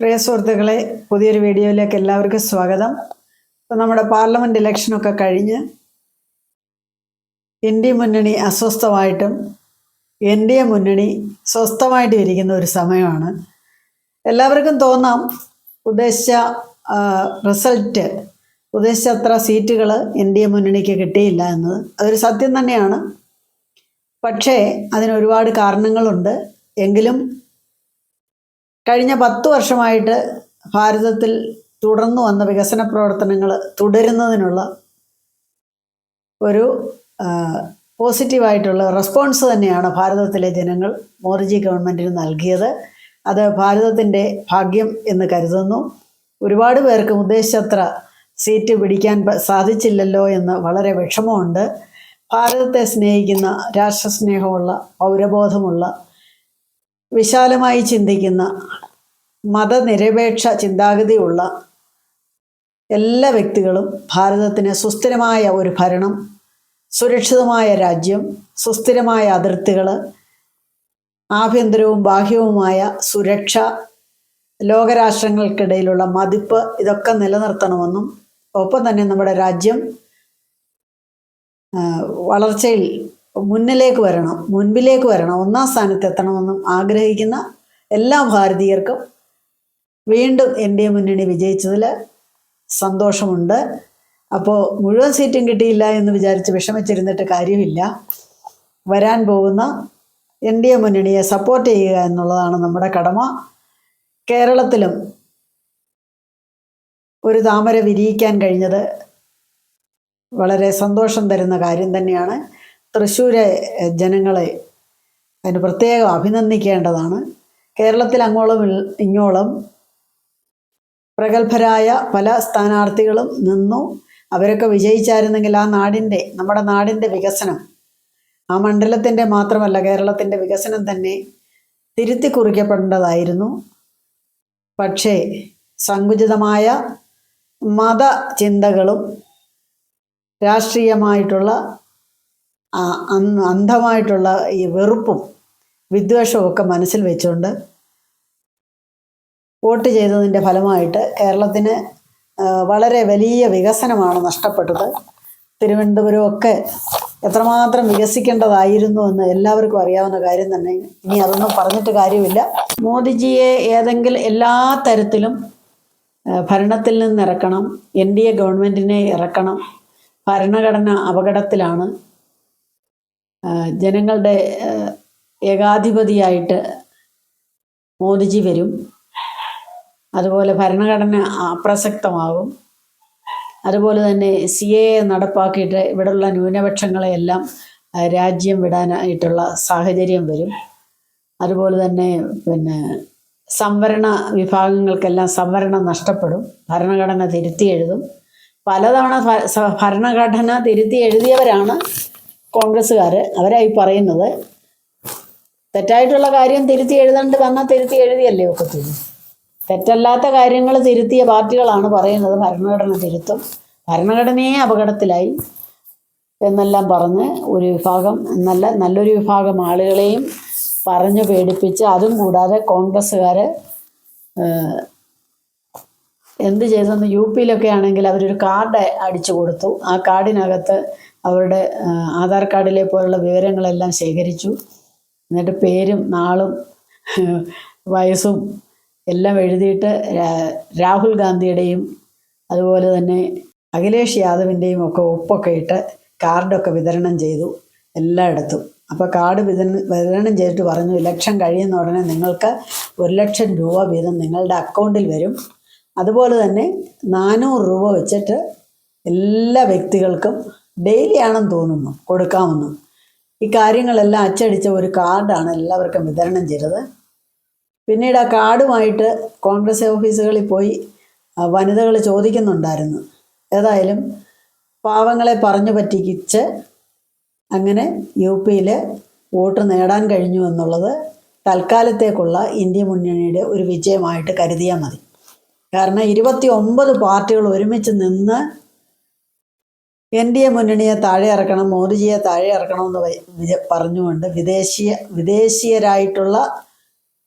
പ്രിയ സുഹൃത്തുക്കളെ പുതിയൊരു വീഡിയോയിലേക്ക് എല്ലാവർക്കും സ്വാഗതം. ഇപ്പം നമ്മുടെ പാർലമെന്റ് ഇലക്ഷനൊക്കെ കഴിഞ്ഞ് ഇന്ത്യ മുന്നണി അസ്വസ്ഥമായിട്ടും എൻ ഡി എ മുന്നണി സ്വസ്ഥമായിട്ടും ഇരിക്കുന്ന ഒരു സമയമാണ്. എല്ലാവർക്കും തോന്നാം ഉദ്ദേശിച്ച റിസൾട്ട് ഉദ്ദേശിച്ച അത്ര സീറ്റുകൾ എൻ ഡി എ മുന്നണിക്ക് കിട്ടിയില്ല എന്നത് അതൊരു സത്യം തന്നെയാണ്. പക്ഷേ അതിന് ഒരുപാട് കാരണങ്ങളുണ്ട്. എങ്കിലും കഴിഞ്ഞ പത്ത് വർഷമായിട്ട് ഭാരതത്തിൽ തുടർന്നു വന്ന വികസന പ്രവർത്തനങ്ങൾ തുടരുന്നതിനുള്ള ഒരു പോസിറ്റീവായിട്ടുള്ള റെസ്പോൺസ് തന്നെയാണ് ഭാരതത്തിലെ ജനങ്ങൾ മോദിജി ഗവൺമെന്റിന് നൽകിയത്. അത് ഭാരതത്തിന്റെ ഭാഗ്യം എന്ന് കരുതുന്നു. ഒരുപാട് പേർക്ക് ഉദ്ദേശിച്ചത്ര സീറ്റ് പിടിക്കാൻ സാധിച്ചില്ലല്ലോ എന്ന് വളരെ വിഷമമുണ്ട്. ഭാരതത്തെ സ്നേഹിക്കുന്ന രാഷ്ട്രസ്നേഹമുള്ള പൗരബോധമുള്ള വിശാലമായി ചിന്തിക്കുന്ന മതനിരപേക്ഷ ചിന്താഗതിയുള്ള എല്ലാ വ്യക്തികളും ഭാരതത്തിന് സുസ്ഥിരമായ ഒരു ഭരണം സുരക്ഷിതമായ രാജ്യം സുസ്ഥിരമായ അതിർത്തികൾ ആഭ്യന്തരവും ബാഹ്യവുമായ സുരക്ഷ ലോകരാഷ്ട്രങ്ങൾക്കിടയിലുള്ള മതിപ്പ് ഇതൊക്കെ നിലനിർത്തണമെന്നും ഒപ്പം തന്നെ നമ്മുടെ രാജ്യം വളർച്ചയിൽ മുന്നിലേക്ക് വരണം മുൻപിലേക്ക് വരണം ഒന്നാം സ്ഥാനത്ത് എത്തണമെന്നും ആഗ്രഹിക്കുന്ന എല്ലാ ഭാരതീയർക്കും വീണ്ടും എൻ ഡി എ മുന്നണി വിജയിച്ചതിൽ സന്തോഷമുണ്ട്. അപ്പോൾ മുഴുവൻ സീറ്റും കിട്ടിയില്ല എന്ന് വിചാരിച്ച് വിഷമിച്ചിരുന്നിട്ട് കാര്യമില്ല. വരാൻ പോകുന്ന എൻ ഡി എ മുന്നണിയെ സപ്പോർട്ട് ചെയ്യുക എന്നുള്ളതാണ് നമ്മുടെ കടമ. കേരളത്തിലും ഒരു താമര വിരിയിക്കാൻ കഴിഞ്ഞത് വളരെ സന്തോഷം തരുന്ന കാര്യം തന്നെയാണ്. തൃശ്ശൂരെ ജനങ്ങളെ അതിന് പ്രത്യേകം അഭിനന്ദിക്കേണ്ടതാണ്. കേരളത്തിൽ അങ്ങോളം ഇങ്ങോളം പ്രഗത്ഭരായ പല സ്ഥാനാർത്ഥികളും നിന്നു. അവരൊക്കെ വിജയിച്ചായിരുന്നെങ്കിൽ ആ നാടിന്റെ നമ്മുടെ നാടിന്റെ വികസനം ആ മണ്ഡലത്തിന്റെ മാത്രമല്ല കേരളത്തിന്റെ വികസനം തന്നെ തിരുത്തി കുറിക്കപ്പെടേണ്ടതായിരുന്നു. പക്ഷേ സങ്കുചിതമായ മതചിന്തകളും രാഷ്ട്രീയമായിട്ടുള്ള അന്ധമായിട്ടുള്ള ഈ വെറുപ്പും വിദ്വേഷവും ഒക്കെ മനസ്സിൽ വെച്ചുകൊണ്ട് വോട്ട് ചെയ്തതിന്റെ ഫലമായിട്ട് കേരളത്തിന് വളരെ വലിയ വികസനമാണ് നഷ്ടപ്പെട്ടത്. തിരുവനന്തപുരമൊക്കെ എത്രമാത്രം വികസിക്കേണ്ടതായിരുന്നു എന്ന് എല്ലാവർക്കും അറിയാവുന്ന കാര്യം തന്നെ. ഇനി അതൊന്നും പറഞ്ഞിട്ട് കാര്യമില്ല. മോദിജിയെ ഏതെങ്കിലും എല്ലാ തരത്തിലും ഭരണത്തിൽ നിന്ന് ഇറക്കണം എൻ ഡി എ ഗവൺമെന്റിനെ ഇറക്കണം ഭരണഘടന അപകടത്തിലാണ്. ജനങ്ങളുടെ ഏകാധിപതിയായിട്ട് മോദിജി വരും. അതുപോലെ ഭരണഘടന അപ്രസക്തമാകും അതുപോലെ തന്നെ സി എ നടപ്പാക്കിയിട്ട് ഇവിടെയുള്ള ന്യൂനപക്ഷങ്ങളെയെല്ലാം രാജ്യം വിടാനായിട്ടുള്ള സാഹചര്യം വരും. അതുപോലെ തന്നെ പിന്നെ സംവരണ വിഭാഗങ്ങൾക്കെല്ലാം സംവരണം നഷ്ടപ്പെടും. ഭരണഘടന തിരുത്തി എഴുതും. പലതവണ ഭരണഘടന തിരുത്തി എഴുതിയവരാണ് കോൺഗ്രസ്സുകാർ അവരായി പറയുന്നത് തെറ്റായിട്ടുള്ള കാര്യം തിരുത്തി എഴുതേണ്ടി വന്നാൽ തിരുത്തി എഴുതിയല്ലേ ഒക്കത്തുള്ളൂ. തെറ്റല്ലാത്ത കാര്യങ്ങൾ തിരുത്തിയ പാർട്ടികളാണ് പറയുന്നത് ഭരണഘടന തിരുത്തും. ഭരണഘടനയെ അപകടത്തിലായി എന്നെല്ലാം പറഞ്ഞ് ഒരു വിഭാഗം നല്ല നല്ലൊരു വിഭാഗം ആളുകളെയും പറഞ്ഞു പേടിപ്പിച്ച് അതും കൂടാതെ കോൺഗ്രസ്സുകാർ എന്ത് ചെയ്തെന്ന് യു പിയിലൊക്കെ ആണെങ്കിൽ അവരൊരു കാർഡ് അടിച്ചു കൊടുത്തു. ആ കാർഡിനകത്ത് അവരുടെ ആധാർ കാർഡിലെ പോലുള്ള വിവരങ്ങളെല്ലാം ശേഖരിച്ചു. എന്നിട്ട് പേരും നാളും വയസ്സും എല്ലാം എഴുതിയിട്ട് രാഹുൽ ഗാന്ധിയുടെയും അതുപോലെ തന്നെ അഖിലേഷ് യാദവിന്റെയും ഒക്കെ ഒപ്പൊക്കെ ഇട്ട് കാർഡൊക്കെ വിതരണം ചെയ്തു എല്ലായിടത്തും. അപ്പോൾ കാർഡ് വിതരണം വിതരണം ചെയ്തിട്ട് പറഞ്ഞു ഇലക്ഷൻ കഴിയുന്ന ഉടനെ നിങ്ങൾക്ക് ഒരു ലക്ഷം രൂപ വീതം നിങ്ങളുടെ അക്കൗണ്ടിൽ വരും. അതുപോലെ തന്നെ നാനൂറ് രൂപ വെച്ചിട്ട് എല്ലാ വ്യക്തികൾക്കും ഡെയിലി ആണെന്ന് തോന്നുന്നു കൊടുക്കാമെന്നും. ഈ കാര്യങ്ങളെല്ലാം അച്ചടിച്ച ഒരു കാർഡാണ് എല്ലാവർക്കും വിതരണം ചെയ്തത്. പിന്നീട് ആ കാർഡുമായിട്ട് കോൺഗ്രസ് ഓഫീസുകളിൽ പോയി വനിതകൾ ചോദിക്കുന്നുണ്ടായിരുന്നു. ഏതായാലും പാവങ്ങളെ പറഞ്ഞു പറ്റിച്ച് അങ്ങനെ യു പിയിൽ വോട്ട് നേടാൻ കഴിഞ്ഞു എന്നുള്ളത് തൽക്കാലത്തേക്കുള്ള ഇന്ത്യ മുന്നണിയുടെ ഒരു വിജയമായിട്ട് കരുതിയാൽ മതി. കാരണം ഇരുപത്തി ഒമ്പത് പാർട്ടികൾ ഒരുമിച്ച് നിന്ന് എൻ ഡി എ മുന്നണിയെ താഴെ ഇറക്കണം മോദിജിയെ താഴെ ഇറക്കണം എന്ന് പറഞ്ഞുകൊണ്ട് വിദേശീയ വിദേശീയരായിട്ടുള്ള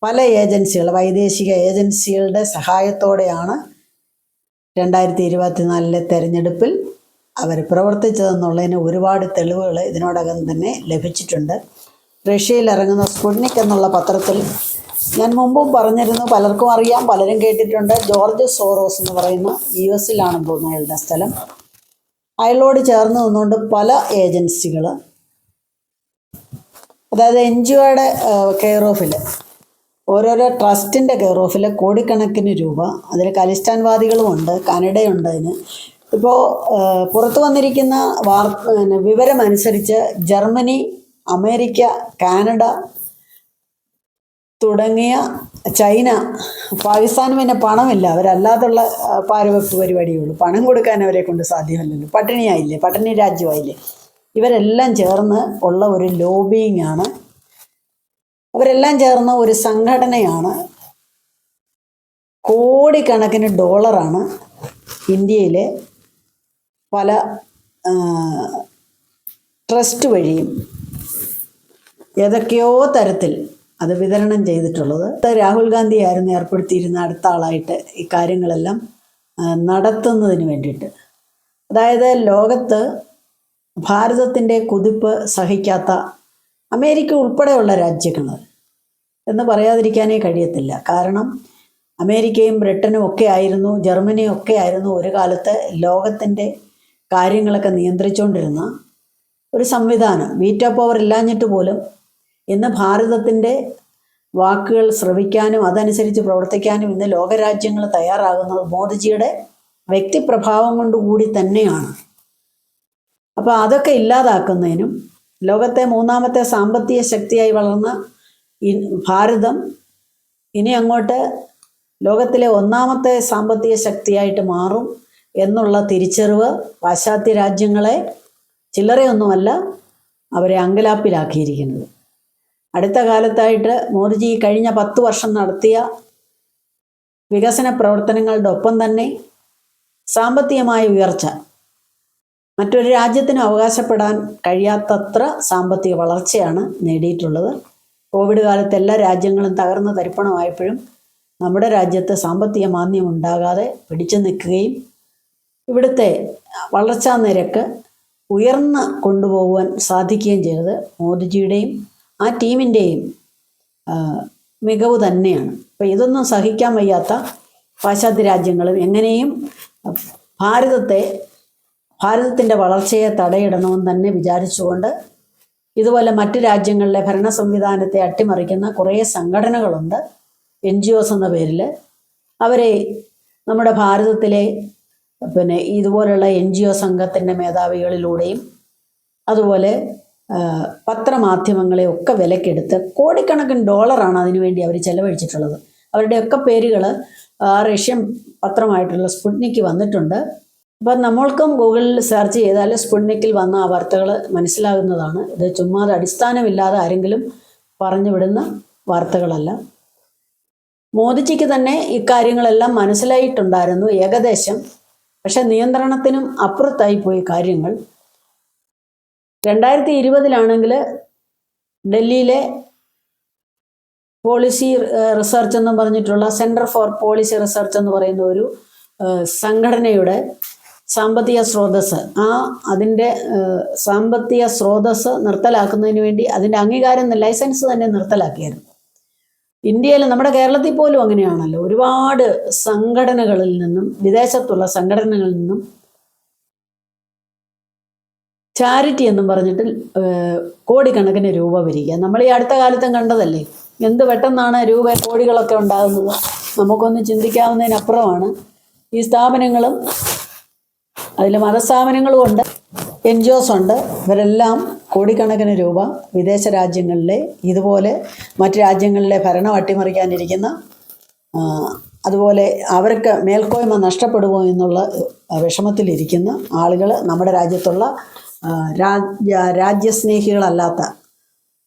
പല ഏജൻസികൾ വൈദേശിക ഏജൻസികളുടെ സഹായത്തോടെയാണ് രണ്ടായിരത്തി ഇരുപത്തിനാലിലെ തെരഞ്ഞെടുപ്പിൽ അവർ പ്രവർത്തിച്ചതെന്നുള്ളതിന് ഒരുപാട് തെളിവുകൾ ഇതിനോടകം തന്നെ ലഭിച്ചിട്ടുണ്ട്. റഷ്യയിൽ ഇറങ്ങുന്ന സ്പുട്നിക് എന്നുള്ള പത്രത്തിൽ ഞാൻ മുമ്പും പറഞ്ഞിരുന്നു പലർക്കും അറിയാം പലരും കേട്ടിട്ടുണ്ട്. ജോർജ് സോറോസ് എന്ന് പറയുന്ന യു എസിലാണെന്ന് തോന്നുന്നു സ്ഥലം. അയാളോട് ചേർന്ന് നിന്നുകൊണ്ട് പല ഏജൻസികൾ അതായത് എൻ ജി ഒയുടെ കെയർ ഓഫിൽ ഓരോരോ ട്രസ്റ്റിന്റെ കെയർ ഓഫിൽ കോടിക്കണക്കിന് രൂപ അതിൽ ഖലിസ്ഥാൻവാദികളുമുണ്ട് കാനഡയുണ്ട് അതിന്. ഇപ്പോൾ പുറത്തു വന്നിരിക്കുന്ന വാർത്ത വിവരമനുസരിച്ച് ജർമ്മനി അമേരിക്ക കാനഡ തുടങ്ങിയ ചൈന പാകിസ്ഥാന് പിന്നെ പണമില്ല. അവരല്ലാതുള്ള പാരവെപ്പ് പരിപാടിയേ ഉള്ളൂ പണം കൊടുക്കാൻ അവരെ കൊണ്ട് സാധ്യമല്ലല്ലോ. പട്ടിണിയായില്ലേ? പട്ടിണി രാജ്യമായില്ലേ? ഇവരെല്ലാം ചേർന്ന് ഉള്ള ഒരു ലോബിയിങ് ആണ്. അവരെല്ലാം ചേർന്ന ഒരു സംഘടനയാണ്. കോടിക്കണക്കിന് ഡോളറാണ് ഇന്ത്യയിലെ പല ട്രസ്റ്റ് വഴിയും ഏതൊക്കെയോ തരത്തിൽ അത് വിതരണം ചെയ്തിട്ടുള്ളത്. രാഹുൽ ഗാന്ധി ആയിരുന്നു ഏർപ്പെടുത്തിയിരുന്ന അടുത്ത ആളായിട്ട് ഈ കാര്യങ്ങളെല്ലാം നടത്തുന്നതിന് വേണ്ടിയിട്ട്. അതായത് ലോകത്ത് ഭാരതത്തിന്റെ കുതിപ്പ് സഹിക്കാത്ത അമേരിക്ക ഉൾപ്പെടെയുള്ള രാജ്യങ്ങൾ എന്ന് പറയാതിരിക്കാനേ കഴിയത്തില്ല. കാരണം അമേരിക്കയും ബ്രിട്ടനും ഒക്കെ ആയിരുന്നു ജർമ്മനിയും ഒക്കെ ആയിരുന്നു ഒരു കാലത്ത് ലോകത്തിന്റെ കാര്യങ്ങളൊക്കെ നിയന്ത്രിച്ചുകൊണ്ടിരുന്ന ഒരു സംവിധാനം. വീറ്റോ പവർ ഇല്ലാഞ്ഞിട്ട് പോലും ഇന്ന് ഭാരതത്തിന്റെ വാക്കുകൾ ശ്രവിക്കാനും അതനുസരിച്ച് പ്രവർത്തിക്കാനും ഇന്ന് ലോകരാജ്യങ്ങൾ തയ്യാറാകുന്നത് മോദിജിയുടെ വ്യക്തിപ്രഭാവം കൊണ്ട് കൂടി തന്നെയാണ്. അപ്പോൾ അതൊക്കെ ഇല്ലാതാക്കുന്നതിനും ലോകത്തെ മൂന്നാമത്തെ സാമ്പത്തിക ശക്തിയായി വളർന്ന ഭാരതം ഇനി അങ്ങോട്ട് ലോകത്തിലെ ഒന്നാമത്തെ സാമ്പത്തിക ശക്തിയായിട്ട് മാറും എന്നുള്ള തിരിച്ചറിവ് പാശ്ചാത്യ രാജ്യങ്ങളെ ചില്ലറയൊന്നുമല്ല അവരെ അങ്കലാപ്പിലാക്കിയിരിക്കുന്നത്. അടുത്ത കാലത്തായിട്ട് മോദിജി കഴിഞ്ഞ പത്ത് വർഷം നടത്തിയ വികസന പ്രവർത്തനങ്ങളുടെ ഒപ്പം തന്നെ സാമ്പത്തികമായ ഉയർച്ച. മറ്റൊരു രാജ്യത്തിന് അവകാശപ്പെടാൻ കഴിയാത്തത്ര സാമ്പത്തിക വളർച്ചയാണ് നേടിയിട്ടുള്ളത്. കോവിഡ് കാലത്ത് എല്ലാ രാജ്യങ്ങളും തകർന്ന് തരിപ്പണമായപ്പോഴും നമ്മുടെ രാജ്യത്ത് സാമ്പത്തിക മാന്ദ്യം ഉണ്ടാകാതെ പിടിച്ചു നിൽക്കുകയും ഇവിടുത്തെ വളർച്ചാ നിരക്ക് ഉയർന്ന് കൊണ്ടുപോകുവാൻ സാധിക്കുകയും ചെയ്തത് മോദിജിയുടെയും ആ ടീമിന്റെയും മികവ് തന്നെയാണ്. അപ്പോൾ ഇതൊന്നും സഹിക്കാൻ വയ്യാത്ത പാശ്ചാത്യ രാജ്യങ്ങളും എങ്ങനെയും ഭാരതത്തെ ഭാരതത്തിന്റെ വളർച്ചയെ തടയിടണമെന്ന് തന്നെ വിചാരിച്ചുകൊണ്ട് ഇതുപോലെ മറ്റു രാജ്യങ്ങളിലെ ഭരണ സംവിധാനത്തെ അട്ടിമറിക്കുന്ന കുറേ സംഘടനകളുണ്ട്. എൻ ജി ഒസ് എന്ന പേരിൽ അവരെ നമ്മുടെ ഭാരതത്തിലെ പിന്നെ ഇതുപോലുള്ള എൻ ജി ഒ സംഘത്തിന്റെ മേധാവികളിലൂടെയും അതുപോലെ പത്രമാധ്യമങ്ങളെ ഒക്കെ വിലക്കെടുത്ത് കോടിക്കണക്കിന് ഡോളറാണ് അതിനുവേണ്ടി അവർ ചെലവഴിച്ചിട്ടുള്ളത്. അവരുടെയൊക്കെ പേരുകൾ റഷ്യൻ പത്രമായിട്ടുള്ള സ്പുട്നിക്ക് വന്നിട്ടുണ്ട്. അപ്പം നമ്മൾക്കും ഗൂഗിളിൽ സെർച്ച് ചെയ്താൽ സ്പുട്നിക്കിൽ വന്ന ആ വാർത്തകൾ മനസ്സിലാകുന്നതാണ്. ഇത് ചുമ്മാതെ അടിസ്ഥാനമില്ലാതെ ആരെങ്കിലും പറഞ്ഞു വിടുന്ന വാർത്തകളല്ല. മോദിജിക്ക് തന്നെ ഇക്കാര്യങ്ങളെല്ലാം മനസ്സിലായിട്ടുണ്ടായിരുന്നു ഏകദേശം. പക്ഷെ നിയന്ത്രണത്തിനും അപ്പുറത്തായി പോയി കാര്യങ്ങൾ രണ്ടായിരത്തി ഇരുപതിലാണെങ്കിൽ ഡൽഹിയിലെ പോളിസി റിസർച്ച് എന്ന് പറഞ്ഞിട്ടുള്ള സെന്റർ ഫോർ പോളിസി റിസർച്ച് എന്ന് പറയുന്ന ഒരു സംഘടനയുടെ സാമ്പത്തിക സ്രോതസ് ആ അതിന്റെ സാമ്പത്തിക സ്രോതസ് നിർത്തലാക്കുന്നതിന് വേണ്ടി അതിന്റെ അംഗീകാരം ലൈസൻസ് തന്നെ നിർത്തലാക്കിയായിരുന്നു. ഇന്ത്യയിൽ നമ്മുടെ കേരളത്തിൽ പോലും അങ്ങനെയാണല്ലോ. ഒരുപാട് സംഘടനകളിൽ നിന്നും വിദേശത്തുള്ള സംഘടനകളിൽ നിന്നും ചാരിറ്റി എന്നും പറഞ്ഞിട്ട് കോടിക്കണക്കിന് രൂപ വരിക നമ്മൾ ഈ അടുത്ത കാലത്തും കണ്ടതല്ലേ? എന്ത് പെട്ടെന്നാണ് രൂപ കോടികളൊക്കെ ഉണ്ടാകുന്നത്? നമുക്കൊന്ന് ചിന്തിക്കാവുന്നതിനപ്പുറമാണ് ഈ സ്ഥാപനങ്ങളും അതിൽ മതസ്ഥാപനങ്ങളും ഉണ്ട് എൻ ജി ഒസ് ഉണ്ട്. ഇവരെല്ലാം കോടിക്കണക്കിന് രൂപ വിദേശ രാജ്യങ്ങളിലെ ഇതുപോലെ മറ്റ് രാജ്യങ്ങളിലെ ഭരണം അട്ടിമറിക്കാനിരിക്കുന്ന അതുപോലെ അവർക്ക് മേൽക്കോയ്മ നഷ്ടപ്പെടുമോ എന്നുള്ള വിഷമത്തിലിരിക്കുന്ന ആളുകൾ നമ്മുടെ രാജ്യത്തുള്ള രാജ്യ രാജ്യസ്നേഹികളല്ലാത്ത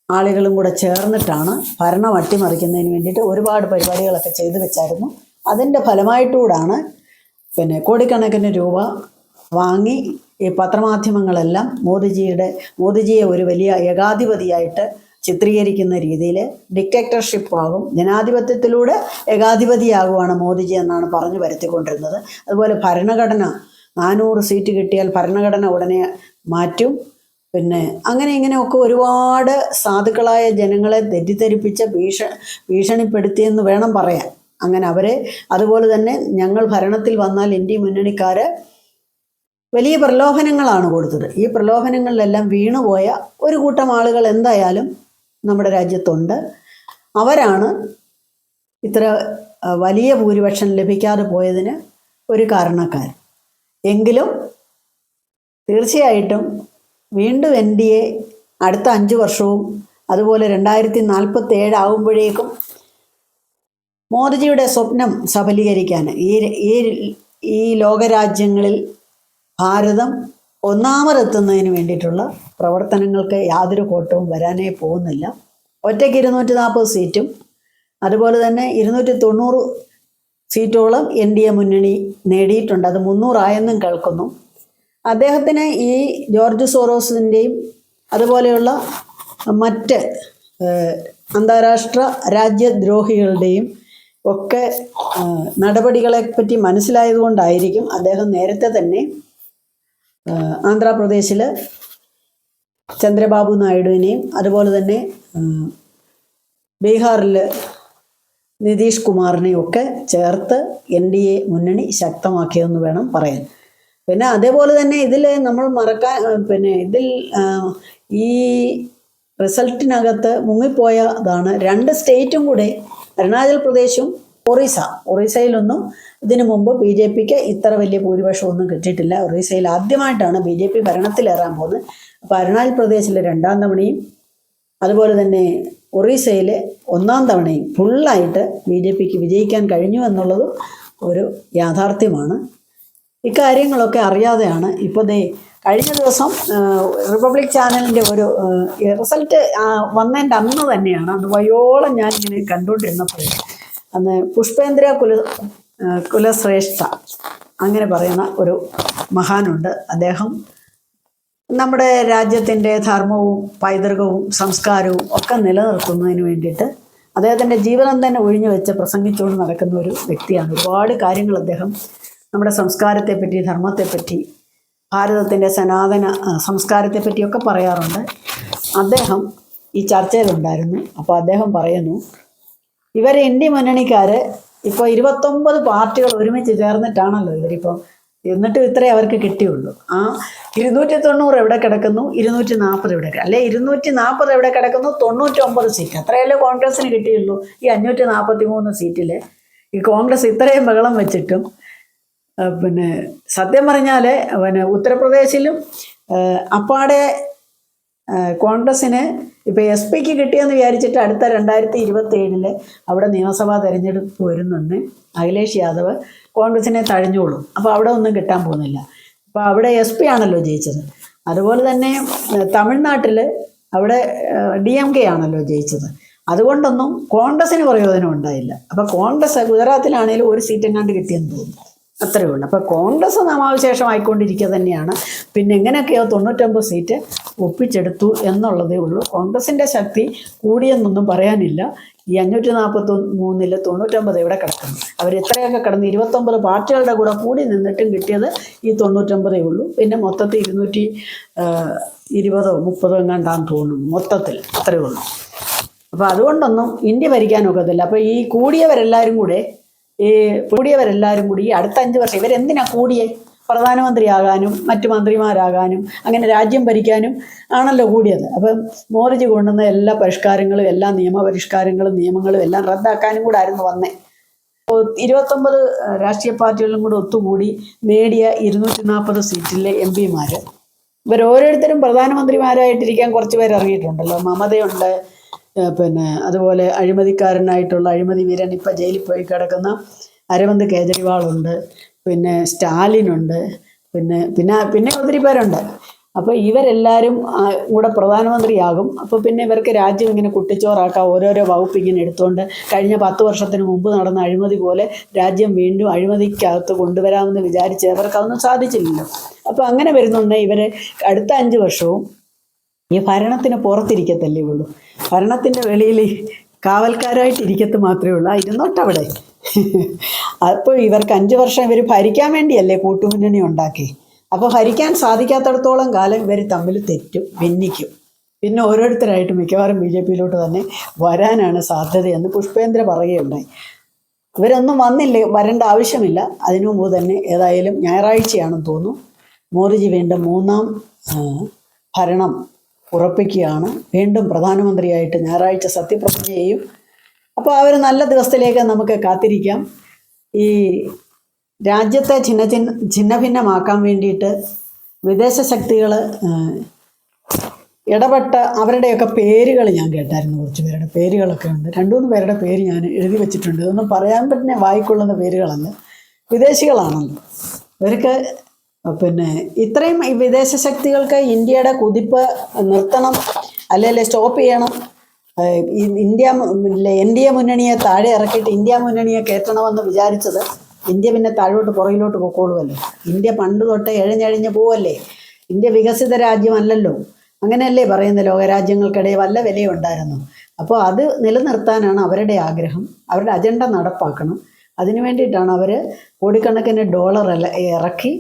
ആളുകളും കൂടെ ചേർന്നിട്ടാണ് ഭരണം അട്ടിമറിക്കുന്നതിന് വേണ്ടിയിട്ട് ഒരുപാട് പരിപാടികളൊക്കെ ചെയ്തു വെച്ചായിരുന്നു. അതിന്റെ ഫലമായിട്ടുകൂടാണ് പിന്നെ കോടിക്കണക്കിന് രൂപ വാങ്ങി ഈ പത്രമാധ്യമങ്ങളെല്ലാം മോദിജിയുടെ മോദിജിയെ ഒരു വലിയ ഏകാധിപതിയായിട്ട് ചിത്രീകരിക്കുന്ന രീതിയിൽ ഡിക്റ്റേറ്റർഷിപ്പ് ആകും. ജനാധിപത്യത്തിലൂടെ ഏകാധിപതിയാകുവാണ് മോദിജി എന്നാണ് പറഞ്ഞു വരുത്തിക്കൊണ്ടിരുന്നത്. അതുപോലെ ഭരണഘടന നാനൂറ് സീറ്റ് കിട്ടിയാൽ ഭരണഘടന ഉടനെ മാറ്റും. പിന്നെ അങ്ങനെ ഇങ്ങനെയൊക്കെ ഒരുപാട് സാധുക്കളായ ജനങ്ങളെ തെറ്റിദ്ധരിപ്പിച്ച ഭീഷ ഭീഷണിപ്പെടുത്തിയെന്ന് വേണം പറയാൻ. അങ്ങനെ അവരെ അതുപോലെ തന്നെ ഞങ്ങൾ ഭരണത്തിൽ വന്നാൽ ഇന്ത്യ മുന്നണിക്കാർ വലിയ പ്രലോഭനങ്ങളാണ് കൊടുത്തത്. ഈ പ്രലോഭനങ്ങളിലെല്ലാം വീണുപോയ ഒരു കൂട്ടം ആളുകൾ എന്തായാലും നമ്മുടെ രാജ്യത്തുണ്ട്. അവരാണ് ഇത്ര വലിയ ഭൂരിപക്ഷം ലഭിക്കാതെ പോയതിന് ഒരു കാരണക്കാർ എങ്കിലും തീർച്ചയായിട്ടും വീണ്ടും എൻ ഡി എ അടുത്ത അഞ്ച് വർഷവും അതുപോലെ രണ്ടായിരത്തി നാൽപ്പത്തി ഏഴ് ആകുമ്പോഴേക്കും മോദിജിയുടെ സ്വപ്നം സഫലീകരിക്കാൻ. ഈ ഈ ഈ ലോകരാജ്യങ്ങളിൽ ഭാരതം ഒന്നാമതെത്തുന്നതിന് വേണ്ടിയിട്ടുള്ള പ്രവർത്തനങ്ങൾക്ക് യാതൊരു കോട്ടവും വരാനേ പോകുന്നില്ല. ഒറ്റയ്ക്ക് ഇരുന്നൂറ്റി നാൽപ്പത് സീറ്റും അതുപോലെ തന്നെ ഇരുന്നൂറ്റി തൊണ്ണൂറ് സീറ്റോളം എൻ ഡി എ മുന്നണി നേടിയിട്ടുണ്ട്. അത് മുന്നൂറായെന്നും കേൾക്കുന്നു. അദ്ദേഹത്തിന് ഈ ജോർജ് സോറോസിന്റെയും അതുപോലെയുള്ള മറ്റ് അന്താരാഷ്ട്ര രാജ്യദ്രോഹികളുടെയും ഒക്കെ നടപടികളെ നടപടികളെപ്പറ്റി മനസ്സിലായതുകൊണ്ടായിരിക്കും അദ്ദേഹം നേരത്തെ തന്നെ ആന്ധ്രാപ്രദേശിൽ ചന്ദ്രബാബു നായിഡുവിനെയും അതുപോലെ തന്നെ ബീഹാറിൽ നിതീഷ് കുമാറിനെയും ഒക്കെ ചേർത്ത് എൻ ഡി എ മുന്നണി ശക്തമാക്കിയതെന്ന് വേണം പറയാൻ. പിന്നെ അതേപോലെ തന്നെ ഇതിൽ നമ്മൾ മറക്കാൻ പിന്നെ ഇതിൽ ഈ റിസൾട്ടിനകത്ത് മുങ്ങിപ്പോയതാണ് രണ്ട് സ്റ്റേറ്റും കൂടെ അരുണാചൽ പ്രദേശും ഒറീസ. ഒറീസയിലൊന്നും ഇതിനു മുമ്പ് ബി ജെ പിക്ക് ഇത്ര വലിയ ഭൂരിപക്ഷമൊന്നും കിട്ടിയിട്ടില്ല. ഒറീസയിൽ ആദ്യമായിട്ടാണ് ബി ജെ പി ഭരണത്തിലേറാൻ പോകുന്നത്. അപ്പോൾ അരുണാചൽ പ്രദേശിൽ രണ്ടാം തവണയും അതുപോലെ തന്നെ ഒറീസയിൽ ഒന്നാം തവണയും ഫുള്ളായിട്ട് ബി ജെ പിക്ക് വിജയിക്കാൻ കഴിഞ്ഞു എന്നുള്ളതും ഒരു യാഥാർത്ഥ്യമാണ്. ഇക്കാര്യങ്ങളൊക്കെ അറിയാതെയാണ് ഇപ്പോൾ ദേ കഴിഞ്ഞ ദിവസം റിപ്പബ്ലിക് ചാനലിന്റെ ഒരു റിസൾട്ട് വന്നതിന്റെ അന്ന് തന്നെയാണ്. അത് വയോളം ഞാൻ ഇങ്ങനെ കണ്ടുകൊണ്ടിരുന്നപ്പോൾ അന്ന് പുഷ്പേന്ദ്ര കുല കുലശ്രേഷ്ഠ അങ്ങനെ പറയുന്ന ഒരു മഹാനുണ്ട്. അദ്ദേഹം നമ്മുടെ രാജ്യത്തിന്റെ ധർമ്മവും പൈതൃകവും സംസ്കാരവും ഒക്കെ നിലനിർത്തുന്നതിന് വേണ്ടിയിട്ട് അദ്ദേഹത്തിന്റെ ജീവിതം തന്നെ ഒഴിഞ്ഞു വെച്ച് പ്രസംഗിച്ചുകൊണ്ട് നടക്കുന്ന ഒരു വ്യക്തിയാണ്. ഒരുപാട് കാര്യങ്ങൾ അദ്ദേഹം നമ്മുടെ സംസ്കാരത്തെപ്പറ്റി ധർമ്മത്തെപ്പറ്റി ഭാരതത്തിന്റെ സനാതന സംസ്കാരത്തെപ്പറ്റിയൊക്കെ പറയാറുണ്ട്. അദ്ദേഹം ഈ ചർച്ചയിലുണ്ടായിരുന്നു. അപ്പോൾ അദ്ദേഹം പറയുന്നു ഇവർ ഇന്ത്യ മുന്നണിക്കാർ ഇപ്പോൾ ഇരുപത്തൊമ്പത് പാർട്ടികൾ ഒരുമിച്ച് ചേർന്നിട്ടാണല്ലോ ഇവരിപ്പം. എന്നിട്ട് ഇത്രേ അവർക്ക് കിട്ടിയുള്ളൂ. ആ ഇരുന്നൂറ്റി തൊണ്ണൂറ് എവിടെ കിടക്കുന്നു? ഇരുന്നൂറ്റി നാൽപ്പത് എവിടെ അല്ലെ ഇരുന്നൂറ്റി നാൽപ്പത് എവിടെ കിടക്കുന്നു? തൊണ്ണൂറ്റി ഒമ്പത് സീറ്റ്. അത്രയല്ലേ കോൺഗ്രസിന് കിട്ടിയുള്ളൂ? ഈ അഞ്ഞൂറ്റി നാൽപ്പത്തി മൂന്ന് സീറ്റിൽ ഈ കോൺഗ്രസ് ഇത്രയും ബഹളം വെച്ചിട്ടും പിന്നെ സത്യം പറഞ്ഞാൽ പിന്നെ ഉത്തർപ്രദേശിലും അപ്പാടെ കോൺഗ്രസ്സിന് ഇപ്പോൾ എസ് പിക്ക് കിട്ടിയെന്ന് വിചാരിച്ചിട്ട് അടുത്ത രണ്ടായിരത്തി ഇരുപത്തി ഏഴിൽ അവിടെ നിയമസഭാ തെരഞ്ഞെടുപ്പ് വരുന്നുണ്ട്. അഖിലേഷ് യാദവ് കോൺഗ്രസിനെ തഴഞ്ഞോളും. അപ്പോൾ അവിടെ ഒന്നും കിട്ടാൻ പോകുന്നില്ല. അപ്പോൾ അവിടെ എസ് പി ആണല്ലോ ജയിച്ചത്. അതുപോലെ തന്നെ തമിഴ്നാട്ടിൽ അവിടെ ഡി എം കെ ആണല്ലോ ജയിച്ചത്. അതുകൊണ്ടൊന്നും കോൺഗ്രസിന് പ്രയോജനം ഉണ്ടായില്ല. അപ്പോൾ കോൺഗ്രസ് ഗുജറാത്തിലാണെങ്കിലും ഒരു സീറ്റ് എങ്ങാണ്ട് കിട്ടിയെന്ന് തോന്നുന്നു. അത്രയേ ഉള്ളൂ. അപ്പോൾ കോൺഗ്രസ് നാമാവിശേഷമായിക്കൊണ്ടിരിക്കുക തന്നെയാണ്. പിന്നെ എങ്ങനെയൊക്കെയോ തൊണ്ണൂറ്റൊമ്പത് സീറ്റ് ഒപ്പിച്ചെടുത്തു എന്നുള്ളതേ ഉള്ളൂ. കോൺഗ്രസിന്റെ ശക്തി കൂടിയെന്നൊന്നും പറയാനില്ല. ഈ അഞ്ഞൂറ്റി നാൽപ്പത്തി മൂന്നിൽ തൊണ്ണൂറ്റൊമ്പത് എവിടെ കിടക്കുന്നു? അവർ ഇത്രയൊക്കെ കിടന്ന് ഇരുപത്തൊമ്പത് പാർട്ടികളുടെ കൂടെ കൂടി നിന്നിട്ടും കിട്ടിയത് ഈ തൊണ്ണൂറ്റൊമ്പതേ ഉള്ളൂ. പിന്നെ മൊത്തത്തിൽ ഇരുന്നൂറ്റി ഇരുപതോ മുപ്പതോ എങ്ങാണ്ടാന്ന് തോന്നുന്നു. മൊത്തത്തിൽ അത്രയേ ഉള്ളൂ. അപ്പോൾ അതുകൊണ്ടൊന്നും ഇന്ത്യ ഭരിക്കാൻ ഒക്കത്തില്ല അപ്പോൾ ഈ കൂടിയവരെല്ലാവരും കൂടെ ഈ കൂടിയവരെല്ലാവരും കൂടി അടുത്ത അഞ്ച് വർഷം ഇവരെന്തിനാ കൂടിയേ? പ്രധാനമന്ത്രിയാകാനും മറ്റു മന്ത്രിമാരാകാനും അങ്ങനെ രാജ്യം ഭരിക്കാനും ആണല്ലോ കൂടിയത്. അപ്പം മോദിജി കൊണ്ടുവന്ന എല്ലാ പരിഷ്കാരങ്ങളും എല്ലാ നിയമപരിഷ്കാരങ്ങളും നിയമങ്ങളും എല്ലാം റദ്ദാക്കാനും കൂടെ ആയിരുന്നു വന്നേ. ഇരുപത്തൊമ്പത് രാഷ്ട്രീയ പാർട്ടികളും കൂടെ ഒത്തുകൂടി നേടിയ ഇരുന്നൂറ്റി നാൽപ്പത് സീറ്റിലെ എം പിമാർ ഇവരോരോരുത്തരും പ്രധാനമന്ത്രിമാരായിട്ടിരിക്കാൻ കുറച്ച് പേര് ഇറങ്ങിയിട്ടുണ്ടല്ലോ. മമതയുണ്ട് പിന്നെ അതുപോലെ അഴിമതിക്കാരനായിട്ടുള്ള അഴിമതി വീരൻ ഇപ്പം ജയിലിൽ പോയി കിടക്കുന്ന അരവിന്ദ് കേജ്രിവാളുണ്ട്. പിന്നെ സ്റ്റാലിനുണ്ട്. പിന്നെ പിന്നെ പിന്നെ ഒത്തിരി പേരുണ്ട്. അപ്പോൾ ഇവരെല്ലാവരും കൂടെ പ്രധാനമന്ത്രിയാകും. അപ്പോൾ പിന്നെ ഇവർക്ക് രാജ്യം ഇങ്ങനെ കുട്ടിച്ചോറാക്കാം ഓരോരോ വകുപ്പ് ഇങ്ങനെ എടുത്തുകൊണ്ട് കഴിഞ്ഞ പത്ത് വർഷത്തിന് മുമ്പ് നടന്ന അഴിമതി പോലെ രാജ്യം വീണ്ടും അഴിമതിക്കകത്ത് കൊണ്ടുവരാമെന്ന് വിചാരിച്ച് അവർക്ക് അതൊന്നും സാധിച്ചില്ലല്ലോ. അപ്പോൾ അങ്ങനെ വരുന്നുണ്ടെങ്കിൽ ഇവർ അടുത്ത അഞ്ച് വർഷവും ഈ ഭരണത്തിന് പുറത്തിരിക്കത്തല്ലേ ഉള്ളൂ. ഭരണത്തിന്റെ വെളിയിൽ കാവൽക്കാരായിട്ട് ഇരിക്കത്ത് മാത്രമേ ഉള്ളൂ. ആ ഇരുന്നോട്ടവിടെ. അപ്പോൾ ഇവർക്ക് അഞ്ച് വർഷം ഇവർ ഭരിക്കാൻ വേണ്ടിയല്ലേ കൂട്ടുമുന്നണി ഉണ്ടാക്കി. അപ്പോൾ ഭരിക്കാൻ സാധിക്കാത്തടത്തോളം കാലം ഇവർ തമ്മിൽ തെറ്റും ഭിന്നിക്കും. പിന്നെ ഓരോരുത്തരായിട്ട് മിക്കവാറും ബി ജെ പിയിലോട്ട് തന്നെ വരാനാണ് സാധ്യതയെന്ന് പുഷ്പേന്ദ്ര പറയുകയുണ്ടായി. ഇവരൊന്നും വന്നില്ല വരേണ്ട ആവശ്യമില്ല. അതിനു മുമ്പ് തന്നെ ഏതായാലും ഞായറാഴ്ചയാണെന്ന് തോന്നുന്നു. മോദിജി വേണ്ട മൂന്നാം ഭരണം ഉറപ്പിക്കുകയാണ്. വീണ്ടും പ്രധാനമന്ത്രിയായിട്ട് ഞായറാഴ്ച സത്യപ്രതിജ്ഞ ചെയ്യും. അപ്പോൾ അവർ നല്ല ദിവസത്തിലേക്ക് നമുക്ക് കാത്തിരിക്കാം. ഈ രാജ്യത്തെ ചിന്ന ചിന്ന ഛിന്ന ഭിന്നമാക്കാൻ വേണ്ടിയിട്ട് വിദേശ ശക്തികൾ ഇടപെട്ട അവരുടെയൊക്കെ പേരുകൾ ഞാൻ കേട്ടായിരുന്നു കുറച്ച് പേരുടെ പേരുകളൊക്കെ ഉണ്ട്. രണ്ടു മൂന്ന് പേരുടെ പേര് ഞാൻ എഴുതി വെച്ചിട്ടുണ്ട്. ഇതൊന്നും പറയാൻ പറ്റുന്ന വായിക്കൊള്ളുന്ന പേരുകളല്ല. വിദേശികളാണല്ലോ. ഇവർക്ക് പിന്നെ ഇത്രയും വിദേശ ശക്തികൾക്ക് ഇന്ത്യയുടെ കുതിപ്പ് നിർത്തണം അല്ലെങ്കിൽ സ്റ്റോപ്പ് ചെയ്യണം. ഇന്ത്യ എൻ ഡി എ മുന്നണിയെ താഴെ ഇറക്കിയിട്ട് ഇന്ത്യ മുന്നണിയെ കയറ്റണമെന്ന് വിചാരിച്ചത് ഇന്ത്യ പിന്നെ താഴോട്ട് പുറകിലോട്ട് പൊക്കോളുമല്ലോ ഇന്ത്യ പണ്ട് തൊട്ടേ എഴഞ്ഞഴിഞ്ഞ് പോവല്ലേ. ഇന്ത്യ വികസിത രാജ്യമല്ലല്ലോ. അങ്ങനെയല്ലേ പറയുന്ന ലോകരാജ്യങ്ങൾക്കിടയിൽ വല്ല വിലയുണ്ടായിരുന്നു. അപ്പോൾ അത് നിലനിർത്താനാണ് അവരുടെ ആഗ്രഹം. അവരുടെ അജണ്ട നടപ്പാക്കണം. അതിനു വേണ്ടിയിട്ടാണ് അവർ കോടിക്കണക്കിന് ഡോളർ ഇറക്കി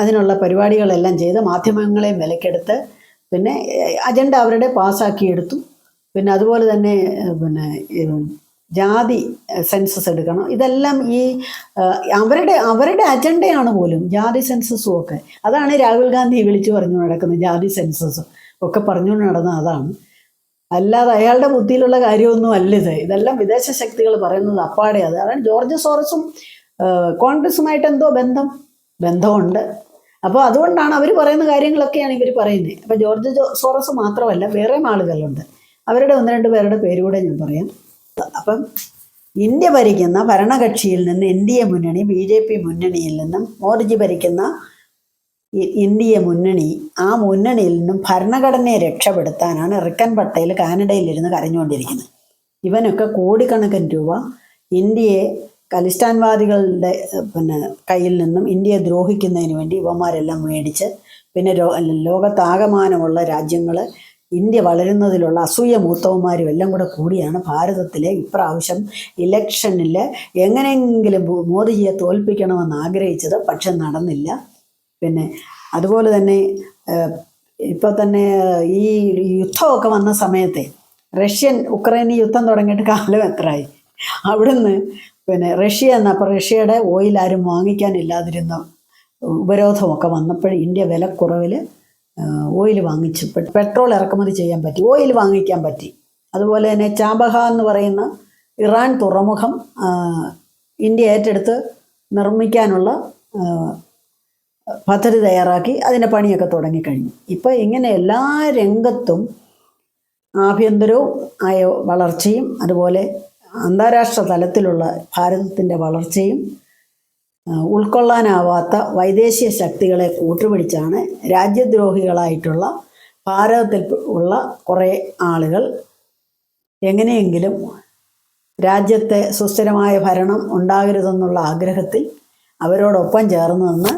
അതിനുള്ള പരിപാടികളെല്ലാം ചെയ്ത് മാധ്യമങ്ങളെയും വിലക്കെടുത്ത് പിന്നെ അജണ്ട അവരുടെ പാസ്സാക്കിയെടുത്തു പിന്നെ അതുപോലെ തന്നെ പിന്നെ ജാതി സെൻസസ് എടുക്കണം. ഇതെല്ലാം ഈ അവരുടെ അവരുടെ അജണ്ടയാണ് പോലും ജാതി സെൻസസും ഒക്കെ. അതാണ് രാഹുൽ ഗാന്ധി വിളിച്ചു പറഞ്ഞു നടക്കുന്നത് ജാതി സെൻസസും ഒക്കെ പറഞ്ഞുകൊണ്ട് നടന്ന അതാണ്. അല്ലാതെ അയാളുടെ ബുദ്ധിയിലുള്ള കാര്യമൊന്നും അല്ല ഇത്. ഇതെല്ലാം വിദേശ ശക്തികൾ പറയുന്നത് അപ്പാടെ അത് അതാണ് ജോർജ് സോറസും കോൺഗ്രസുമായിട്ട് എന്തോ ബന്ധം? ബന്ധമുണ്ട്. അപ്പോൾ അതുകൊണ്ടാണ് അവർ പറയുന്ന കാര്യങ്ങളൊക്കെയാണ് ഇവർ പറയുന്നത് അപ്പോൾ ജോർജ് സോറസ് മാത്രമല്ല വേറെ ആളുകളുണ്ട്. അവരുടെ ഒന്ന് രണ്ട് പേരുടെ പേരുകൂടെ ഞാൻ പറയാം. അപ്പം ഇന്ത്യ ഭരിക്കുന്ന ഭരണകക്ഷിയിൽ നിന്ന് എൻ ഡി എ മുന്നണി ബി ജെ പി മുന്നണിയിൽ നിന്നും മോദിജി ഭരിക്കുന്ന എൻ ഡി എ മുന്നണി ആ മുന്നണിയിൽ നിന്നും ഭരണഘടനയെ രക്ഷപ്പെടുത്താനാണ് റിക്കൻ പട്ടേൽ കാനഡയിലിരുന്ന് കരഞ്ഞുകൊണ്ടിരിക്കുന്നത്. ഇവനൊക്കെ കോടിക്കണക്കിന് രൂപ ഇന്ത്യയെ ഖലിസ്ഥാൻവാദികളുടെ പിന്നെ കയ്യിൽ നിന്നും ഇന്ത്യയെ ദ്രോഹിക്കുന്നതിന് വേണ്ടി ഇവന്മാരെല്ലാം മേടിച്ച് പിന്നെ ലോകത്താകമാനമുള്ള രാജ്യങ്ങൾ ഇന്ത്യ വളരുന്നതിലുള്ള അസൂയ മൂത്തവന്മാരും എല്ലാം കൂടെ കൂടിയാണ് ഭാരതത്തിലെ ഇപ്രാവശ്യം ഇലക്ഷനിൽ എങ്ങനെയെങ്കിലും മോദിജിയെ തോൽപ്പിക്കണമെന്ന് ആഗ്രഹിച്ചത് പക്ഷെ നടന്നില്ല. പിന്നെ അതുപോലെ തന്നെ ഇപ്പോൾ തന്നെ ഈ യുദ്ധമൊക്കെ വന്ന സമയത്തെ റഷ്യൻ ഉക്രൈൻ യുദ്ധം തുടങ്ങിയിട്ട് കാലം എത്രയായി? അവിടുന്ന് പിന്നെ റഷ്യ എന്ന അപ്പോൾ റഷ്യയുടെ ഓയിൽ ആരും വാങ്ങിക്കാനില്ലാതിരുന്ന ഉപരോധമൊക്കെ വന്നപ്പോൾ ഇന്ത്യ വില വിലക്കുറവിൽ ഓയിൽ വാങ്ങിച്ചു. പെട്രോൾ ഇറക്കുമതി ചെയ്യാൻ പറ്റി. ഓയിൽ വാങ്ങിക്കാൻ പറ്റി. അതുപോലെ തന്നെ ചാബഹ എന്ന് പറയുന്ന ഇറാൻ തുറമുഖം ഇന്ത്യ ഏറ്റെടുത്ത് നിർമ്മിക്കാനുള്ള പദ്ധതി തയ്യാറാക്കി. അതിന്റെ പണിയൊക്കെ തുടങ്ങിക്കഴിഞ്ഞു. ഇപ്പോൾ ഇങ്ങനെ എല്ലാ രംഗത്തും ആഭ്യന്തരവും ആയ വളർച്ചയും അതുപോലെ അന്താരാഷ്ട്ര തലത്തിലുള്ള ഭാരതത്തിന്റെ വളർച്ചയും ഉൾക്കൊള്ളാനാവാത്ത വൈദേശിക ശക്തികളെ കൂട്ടുപിടിച്ചാണ് രാജ്യദ്രോഹികളായിട്ടുള്ള ഭാരതത്തിൽ ഉള്ള കുറേ ആളുകൾ എങ്ങനെയെങ്കിലും രാജ്യത്തെ സുസ്ഥിരമായ ഭരണം ഉണ്ടാകരുതെന്നുള്ള ആഗ്രഹത്തിൽ അവരോടൊപ്പം ചേർന്ന് നിന്ന്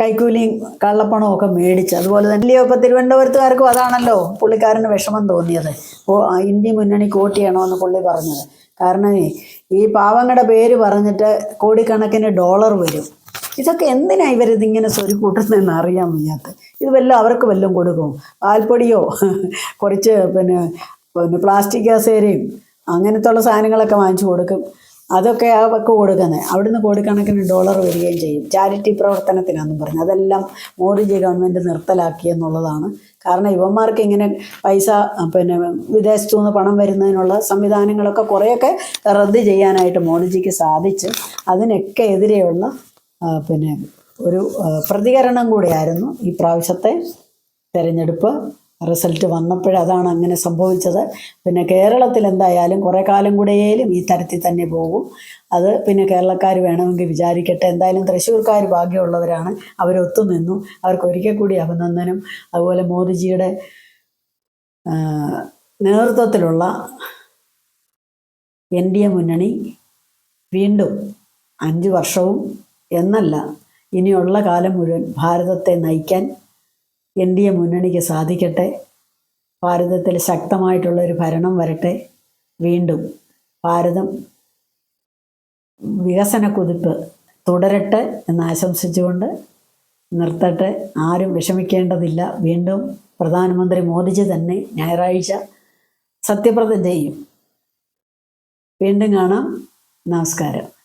കൈക്കൂലിയും കള്ളപ്പണവും ഒക്കെ മേടിച്ച്. അതുപോലെ തന്നെ ഇല്ലയോ ഇപ്പം തിരുവനന്തപുരത്തുകാർക്കും അതാണല്ലോ പുള്ളിക്കാരന് വിഷമം തോന്നിയത്. ഓ ഇന്ത്യ മുന്നണി കോട്ടിയാണോ എന്ന് പുള്ളി പറഞ്ഞത്. കാരണം ഈ പാവങ്ങളുടെ പേര് പറഞ്ഞിട്ട് കോടിക്കണക്കിന് ഡോളർ വരും. ഇതൊക്കെ എന്തിനാ ഇവരിതിങ്ങനെ സ്വരുക്കൂട്ടുന്നതെന്ന് അറിയാൻ വയ്യാത്ത? ഇത് വല്ലതും അവർക്ക് വല്ലതും കൊടുക്കും പാൽപ്പൊടിയോ? കുറച്ച് പിന്നെ പിന്നെ പ്ലാസ്റ്റിക് കസേരയും അങ്ങനത്തുള്ള സാധനങ്ങളൊക്കെ വാങ്ങിച്ചു കൊടുക്കും. അതൊക്കെ അവർക്ക് കൊടുക്കുന്നത് അവിടുന്ന് കോടിക്കണക്കിന് ഡോളർ വരികയും ചെയ്യും. ചാരിറ്റി പ്രവർത്തനത്തിനാണെന്നും പറഞ്ഞു. അതെല്ലാം മോദിജി ഗവൺമെന്റ് നിർത്തലാക്കി എന്നുള്ളതാണ്. കാരണം ഇവന്മാർക്ക് ഇങ്ങനെ പൈസ പിന്നെ വിദേശത്തു നിന്ന് പണം വരുന്നതിനുള്ള സംവിധാനങ്ങളൊക്കെ കുറേയൊക്കെ റദ്ദ് ചെയ്യാനായിട്ട് മോദിജിക്ക് സാധിച്ചു അതിനൊക്കെ എതിരെയുള്ള പിന്നെ ഒരു പ്രതികരണം കൂടിയായിരുന്നു ഈ പ്രാവശ്യത്തെ തെരഞ്ഞെടുപ്പ്. റിസൾട്ട് വന്നപ്പോഴതാണ് അങ്ങനെ സംഭവിച്ചത്. പിന്നെ കേരളത്തിൽ എന്തായാലും കുറേ കാലം കൂടെയേലും ഈ തരത്തിൽ തന്നെ പോകും. അത് പിന്നെ കേരളക്കാർ വേണമെങ്കിൽ വിചാരിക്കട്ടെ. എന്തായാലും തൃശ്ശൂർക്കാർ ഭാഗ്യമുള്ളവരാണ്. അവരൊത്തു നിന്നു. അവർക്ക് ഒരിക്കൽ കൂടി അഭിനന്ദനം. അതുപോലെ മോദിജിയുടെ നേതൃത്വത്തിലുള്ള എൻ ഡി എ മുന്നണി വീണ്ടും അഞ്ച് വർഷവും എന്നല്ല ഇനിയുള്ള കാലം മുഴുവൻ ഭാരതത്തെ നയിക്കാൻ എൻ ഡി എ മുന്നണിക്ക് സാധിക്കട്ടെ. ഭാരതത്തിൽ ശക്തമായിട്ടുള്ളൊരു ഭരണം വരട്ടെ. വീണ്ടും ഭാരതം വികസന കുതിപ്പ് തുടരട്ടെ എന്ന് ആശംസിച്ചുകൊണ്ട് നിർത്തട്ടെ. ആരും വിഷമിക്കേണ്ടതില്ല. വീണ്ടും പ്രധാനമന്ത്രി മോദിജി തന്നെ ഞായറാഴ്ച സത്യപ്രതിജ്ഞ ചെയ്യും. വീണ്ടും കാണാം. നമസ്കാരം.